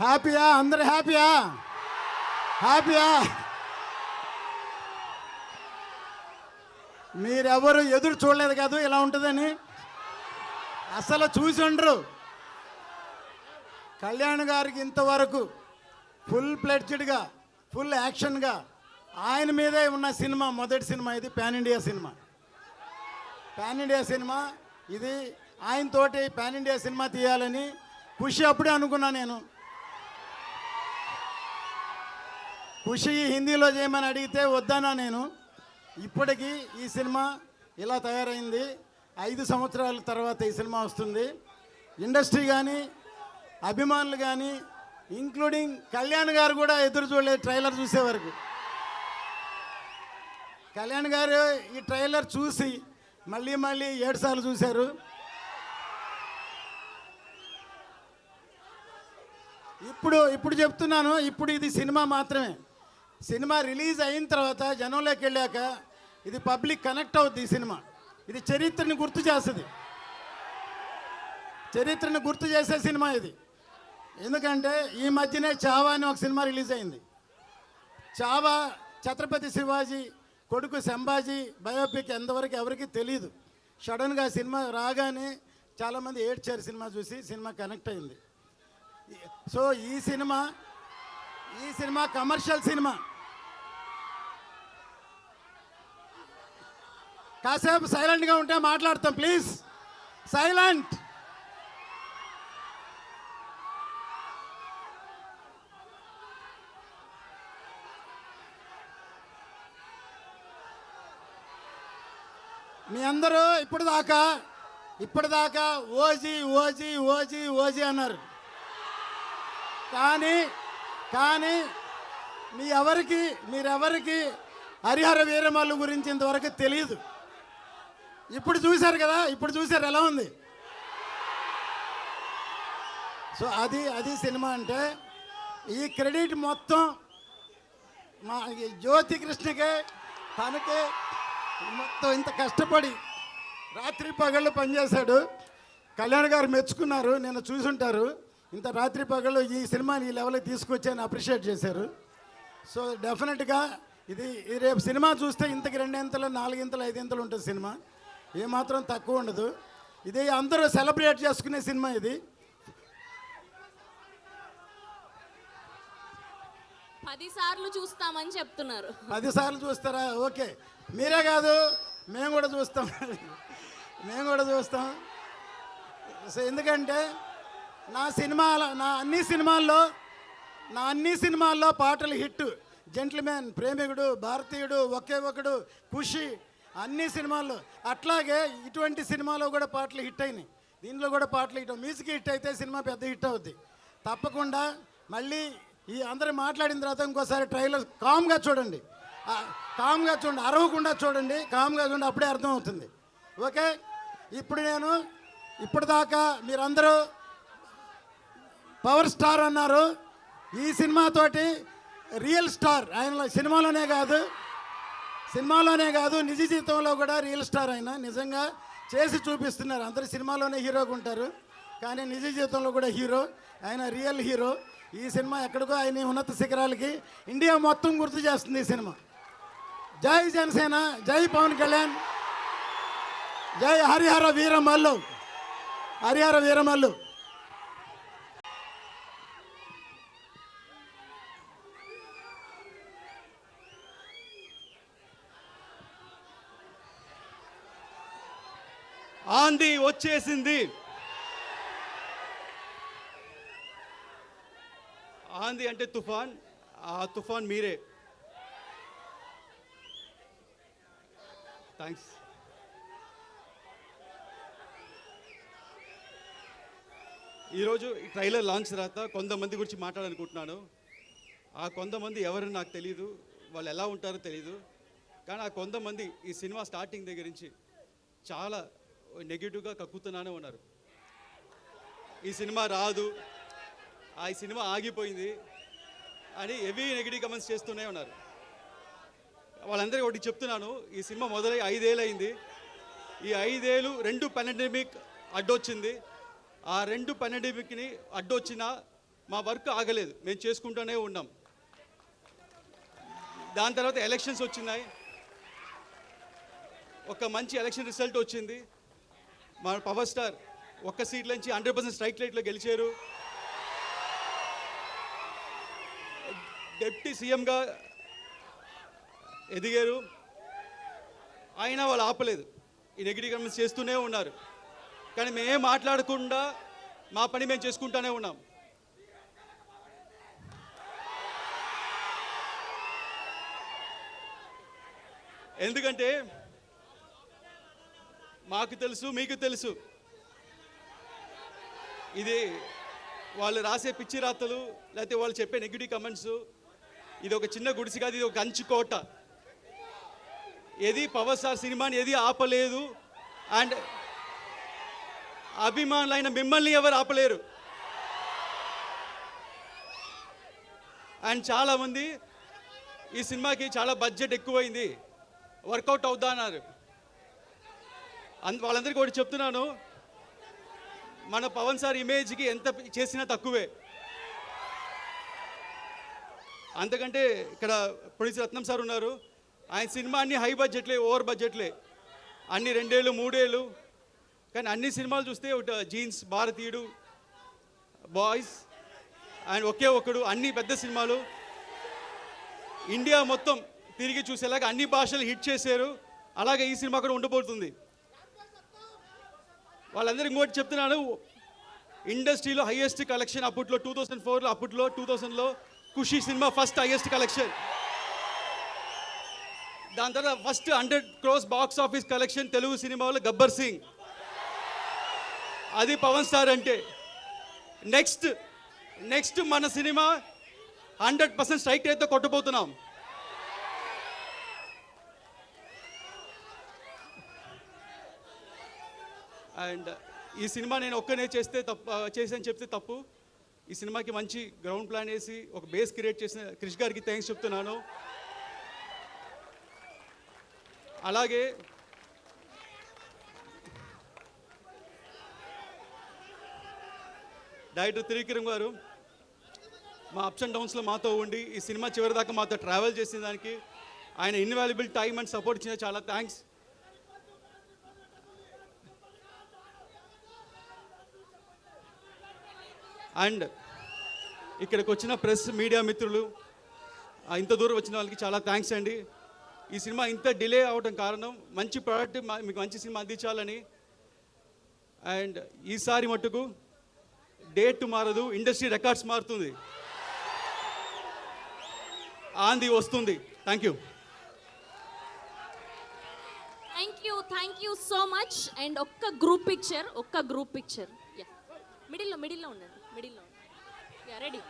హ్యాపీయా? అందరు హ్యాపీయా? హ్యాపీయా? మీరెవరు ఎదురు చూడలేదు కాదు ఇలా ఉంటుందని. అసలు చూసి ఉండరు. కళ్యాణ్ గారికి ఇంతవరకు ఫుల్ ప్లెడ్జ్డ్గా ఫుల్ యాక్షన్గా ఆయన మీదే ఉన్న సినిమా మొదటి సినిమా ఇది pan India cinema. Pan India cinema ఇది ఆయనతోటి పాన్ ఇండియా సినిమా తీయాలని కృషి అప్పుడే అనుకున్నా నేను. ఖుషి హిందీలో చేయమని అడిగితే వద్దానా నేను. ఇప్పటికీ ఈ సినిమా ఇలా తయారైంది. ఐదు సంవత్సరాల తర్వాత ఈ సినిమా వస్తుంది. ఇండస్ట్రీ కానీ అభిమానులు కానీ ఇంక్లూడింగ్ కళ్యాణ్ గారు కూడా ఎదురు చూడలేదు ట్రైలర్ చూసే వరకు. కళ్యాణ్ గారు ఈ ట్రైలర్ చూసి మళ్ళీ మళ్ళీ ఏడు సార్లు చూశారు. ఇప్పుడు ఇప్పుడు చెప్తున్నాను ఇప్పుడు ఇది సినిమా మాత్రమే. సినిమా రిలీజ్ అయిన తర్వాత జనంలోకి వెళ్ళాక ఇది పబ్లిక్ కనెక్ట్ అవుద్ది ఈ సినిమా. ఇది చరిత్రని గుర్తు చేస్తుంది. చరిత్రను గుర్తు చేసే సినిమా ఇది. ఎందుకంటే ఈ మధ్యనే చావా అని ఒక సినిమా రిలీజ్ అయింది. చావా ఛత్రపతి శివాజీ కొడుకు సంభాజీ బయోపిక్ ఎంతవరకు ఎవరికి తెలియదు సడన్గా సినిమా రాగానే చాలామంది ఏడ్చారు సినిమా చూసి సినిమా కనెక్ట్ అయింది. సో ఈ సినిమా ఈ సినిమా కమర్షియల్ సినిమా. కాసేపు సైలెంట్గా ఉంటే మాట్లాడతాం ప్లీజ్. సైలెంట్. మీ అందరూ ఇప్పుడు దాకా ఇప్పుడు దాకా ఓజీ ఓజీ ఓజీ ఓజీ అన్నారు. కానీ కానీ మీ ఎవరికి మీరెవరికి హరిహర వీరమల్లు గురించి ఇంతవరకు తెలియదు ఇప్పుడు చూశారు కదా ఇప్పుడు చూశారు ఎలా ఉంది? సో అది అది సినిమా అంటే ఈ క్రెడిట్ మొత్తం మా జ్యోతి కృష్ణకే తనకే మొత్తం ఇంత కష్టపడి రాత్రి పగళ్ళు పనిచేశాడు. కళ్యాణ్ గారు మెచ్చుకున్నారు నేను చూసుంటారు. ఇంత రాత్రి పగళ్ళు ఈ సినిమాని ఈ లెవెల్కి తీసుకొచ్చి అని అప్రిషియేట్ చేశారు. సో డెఫినెట్గా ఇది రేపు సినిమా చూస్తే ఇంతకి రెండింతలు నాలుగింతలు ఐదింతలు ఉంటుంది సినిమా. ఏమాత్రం తక్కువ ఉండదు. ఇది అందరూ సెలబ్రేట్ చేసుకునే సినిమా ఇది. పది సార్లు చూస్తామని చెప్తున్నారు. పదిసార్లు చూస్తారా? ఓకే. మీరే కాదు మేము కూడా చూస్తాం. మేము కూడా చూస్తాం. సో ఎందుకంటే నా సినిమాల నా అన్ని సినిమాల్లో నా అన్ని సినిమాల్లో పాటలు హిట్. జెంట్ల్మెన్ ప్రేమికుడు భారతీయుడు ఒకే ఒకడు ఖుషి అన్ని సినిమాల్లో. అట్లాగే ఇటువంటి సినిమాలో కూడా పాటలు హిట్ అయినాయి. దీనిలో కూడా పాటలు హిట్ మ్యూజిక్ హిట్ అయితే సినిమా పెద్ద హిట్ అవుద్ది. తప్పకుండా మళ్ళీ ఈ అందరు మాట్లాడిన తర్వాత ఇంకోసారి ట్రైలర్ కామ్గా చూడండి. కామ్గా చూడండి. అరవకుండా చూడండి. కామ్గా చూడండి. అప్పుడే అర్థమవుతుంది. ఓకే? ఇప్పుడు నేను ఇప్పటిదాకా మీరందరూ పవర్ స్టార్ అన్నారు. ఈ సినిమాతోటి రియల్ స్టార్. ఆయన సినిమాలోనే కాదు. సినిమాలోనే కాదు నిజ జీవితంలో కూడా రియల్ స్టార్ ఆయన. నిజంగా చేసి చూపిస్తున్నారు. అందరు సినిమాలోనే హీరోగా ఉంటారు. కానీ నిజ జీవితంలో కూడా హీరో. ఆయన రియల్ హీరో. ఈ సినిమా ఎక్కడికో ఆయన ఉన్నత శిఖరాలకి ఇండియా మొత్తం గుర్తు చేస్తుంది ఈ సినిమా. జై జనసేన జై పవన్ కళ్యాణ్ జై హరిహర వీరమల్లు. హరిహర వీరమల్లు. ఆంది వచ్చేసింది. ఆంది అంటే తుఫాన్ ఆ తుఫాన్ మీరే. థ్యాంక్స్ ఈరోజు ఈ ట్రైలర్ లాంచ్ తర్వాత కొంతమంది గురించి మాట్లాడాలనుకుంటున్నాను. ఆ కొంతమంది ఎవరు నాకు తెలియదు వాళ్ళు ఎలా ఉంటారో తెలియదు కానీ ఆ కొంతమంది ఈ సినిమా స్టార్టింగ్ దగ్గర నుంచి చాలా నెగిటివ్గా కక్కుతున్నానే ఉన్నారు. ఈ సినిమా రాదు. ఆ సినిమా ఆగిపోయింది అని హెవీ నెగిటివ్ కమెంట్స్ చేస్తూనే ఉన్నారు. వాళ్ళందరికీ ఒకటి చెప్తున్నాను ఈ సినిమా మొదలై ఐదేళ్ళు అయింది ఈ ఐదేళ్ళు రెండు పెనడమిక్ అడ్డొచ్చింది. ఆ రెండు పెనడమిక్ని అడ్డొచ్చిన మా వర్క్ ఆగలేదు. మేము చేసుకుంటూనే ఉన్నాం. దాని తర్వాత ఎలక్షన్స్ వచ్చినాయి. ఒక మంచి ఎలక్షన్ రిజల్ట్ వచ్చింది. మా పవర్ స్టార్ ఒక్క సీట్ నుంచి హండ్రెడ్ పర్సెంట్ స్ట్రైక్ రేట్లో గెలిచారు. డిప్యూటీ సీఎంగా ఎదిగారు. అయినా వాళ్ళు ఆపలేదు. ఈ నెగిటివ్ కమెంట్స్ చేస్తూనే ఉన్నారు. కానీ మేము మాట్లాడకుండా మా పని మేము చేసుకుంటూనే ఉన్నాం. ఎందుకంటే మాకు తెలుసు మీకు తెలుసు. ఇది వాళ్ళు రాసే పిచ్చి రాతలు లేకపోతే వాళ్ళు చెప్పే నెగిటివ్ కమెంట్స్ ఇది ఒక చిన్న గుడిసి కాదు ఇది ఒక కంచుకోట ఏది పవర్ స్టార్ సినిమాని ఏది ఆపలేదు. అండ్ అభిమానులైన మిమ్మల్ని ఎవరు ఆపలేరు. అండ్ చాలామంది ఈ సినిమాకి చాలా బడ్జెట్ ఎక్కువైంది. వర్కౌట్ అవుతా అన్నారు. అందు వాళ్ళందరికీ ఒకటి చెప్తున్నాను. మన పవన్ సార్ ఇమేజ్కి ఎంత చేసినా తక్కువే. అంతకంటే ఇక్కడ ప్రొడ్యూసర్ రత్నం సార్ ఉన్నారు. ఆయన సినిమా అన్ని హై బడ్జెట్లే ఓవర్ బడ్జెట్లే అన్ని రెండేళ్ళు మూడేళ్ళు. కానీ అన్ని సినిమాలు చూస్తే ఒక జీన్స్ భారతీయుడు బాయ్స్ ఆయన ఒకే ఒకడు అన్ని పెద్ద సినిమాలు. ఇండియా మొత్తం తిరిగి చూసేలాగా అన్ని భాషలు హిట్ చేశారు. అలాగే ఈ సినిమా కూడా ఉండబోతుంది. వాళ్ళందరూ ఇంకోటి చెప్తున్నాను. ఇండస్ట్రీలో హైయెస్ట్ కలెక్షన్ అప్పట్లో టూ థౌసండ్ ఫోర్లో అప్పట్లో two థౌసండ్లో Khushi cinema first highest collection దాని తర్వాత first hundred crores box office collection Telugu సినిమాలో గబ్బర్ సింగ్. అది పవన్ స్టార్ అంటే. నెక్స్ట్ నెక్స్ట్ మన సినిమా హండ్రెడ్ పర్సెంట్ స్ట్రైక్ రేట్తో కొట్టబోతున్నాం. అండ్ ఈ సినిమా నేను ఒక్కనే చేస్తే తప్పు చేసాను చెప్తే తప్పు. ఈ సినిమాకి మంచి గ్రౌండ్ ప్లాన్ వేసి ఒక బేస్ క్రియేట్ చేసిన క్రిష్ గారికి థ్యాంక్స్ చెప్తున్నాను. అలాగే డైరెక్టర్ త్రివిక్రమ్ గారు మా అప్స్ అండ్ డౌన్స్లో మాతో ఉండి ఈ సినిమా చివరిదాకా మాతో ట్రావెల్ చేసిన దానికి ఆయన ఇన్వాల్యుబుల్ టైం అండ్ సపోర్ట్ ఇచ్చిన చాలా థ్యాంక్స్. అండ్ ఇక్కడికి వచ్చిన ప్రెస్ మీడియా మిత్రులు ఇంత దూరం వచ్చిన వాళ్ళకి చాలా థ్యాంక్స్ అండి. ఈ సినిమా ఇంత డిలే అవడం కారణం మంచి ప్రోడక్ట్ మీకు మంచి సినిమా అందించాలని. అండ్ ఈసారి మట్టుకు డేట్ మారదు ఇండస్ట్రీ రికార్డ్స్ మారుతుంది. ఆంది వస్తుంది. Thank you thank you thank you so much and ఒక్క గ్రూప్ పిక్చర్ ఒక్క గ్రూప్ పిక్చర్ మిడిల్లో మిడిల్లో ఉండండి. మిడిల్లో యా రెడీ